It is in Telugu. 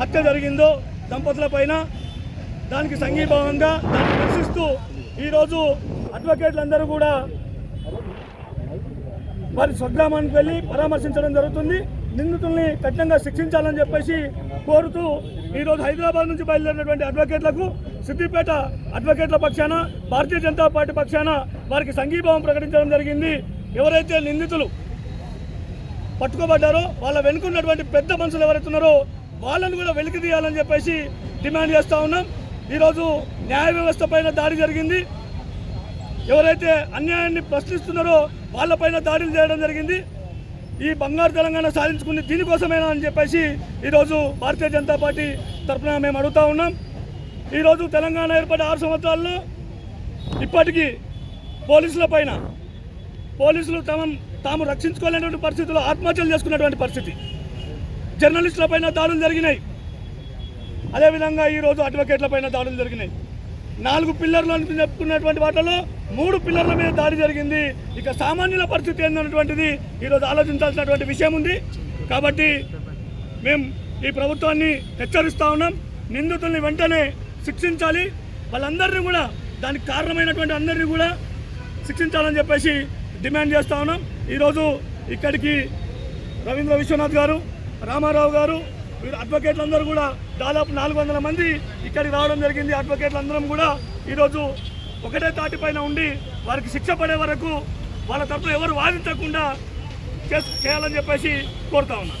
హత్య జరిగిందో దంపతుల పైన దానికి సంఘీభావంగా దాన్ని నిరసిస్తూ ఈరోజు అడ్వకేట్లందరూ కూడా వారి స్వగ్రామానికి వెళ్ళి పరామర్శించడం జరుగుతుంది. నిందితుల్ని కఠినంగా శిక్షించాలని చెప్పేసి కోరుతూ ఈరోజు హైదరాబాద్ నుంచి బయలుదేరినటువంటి అడ్వకేట్లకు సిద్దిపేట అడ్వకేట్ల పక్షాన భారతీయ జనతా పార్టీ పక్షాన వారికి సంఘీభావం ప్రకటించడం జరిగింది. ఎవరైతే నిందితులు పట్టుకోబడ్డారో వాళ్ళ వెనుకున్నటువంటి పెద్ద మనుషులు ఎవరైతే ఉన్నారో వాళ్ళని కూడా వెలికి తీయాలని చెప్పేసి డిమాండ్ చేస్తూ ఉన్నాం. ఈరోజు న్యాయ వ్యవస్థ పైన దాడి జరిగింది. ఎవరైతే అన్యాయాన్ని ప్రశ్నిస్తున్నారో వాళ్ళపైన దాడులు చేయడం జరిగింది. ఈ బంగారు తెలంగాణ సాధించుకుని దీనికోసమేనా అని చెప్పేసి ఈరోజు భారతీయ జనతా పార్టీ తరఫున మేము అడుగుతూ ఉన్నాం. ఈరోజు తెలంగాణ ఏర్పడి ఆరు సంవత్సరాల్లో ఇప్పటికీ పోలీసుల పైన పోలీసులు తమ తాము రక్షించుకోలేనటువంటి పరిస్థితుల్లో ఆత్మహత్యలు చేసుకున్నటువంటి పరిస్థితి. జర్నలిస్టుల పైన దాడులు జరిగినాయి. అదేవిధంగా ఈరోజు అడ్వకేట్ల పైన దాడులు జరిగినాయి. నాలుగు పిల్లర్లు అని చెప్పుకున్నటువంటి వాటిలో మూడు పిల్లర్ల మీద దాడి జరిగింది. ఇక సామాన్యుల పరిస్థితి ఏందన్నటువంటిది ఈరోజు ఆలోచించాల్సినటువంటి విషయం ఉంది. కాబట్టి మేము ఈ ప్రభుత్వాన్ని హెచ్చరిస్తా ఉన్నాం. నిందితుల్ని వెంటనే శిక్షించాలి. వాళ్ళందరినీ కూడా దానికి కారణమైనటువంటి అందరినీ కూడా శిక్షించాలని చెప్పేసి డిమాండ్ చేస్తా ఉన్నాం. ఈరోజు ఇక్కడికి రవీంద్ర విశ్వనాథ్ గారు రామారావు గారు వీరు అడ్వకేట్లందరూ కూడా దాదాపు నాలుగు వందల మంది ఇక్కడికి రావడం జరిగింది. అడ్వకేట్లందరం కూడా ఈరోజు ఒకటే తాటి పైన ఉండి వారికి శిక్ష పడే వరకు వాళ్ళ తరఫున ఎవరు వాదించకుండా చేస్- చేయాలని చెప్పేసి కోరుతా ఉన్నాం.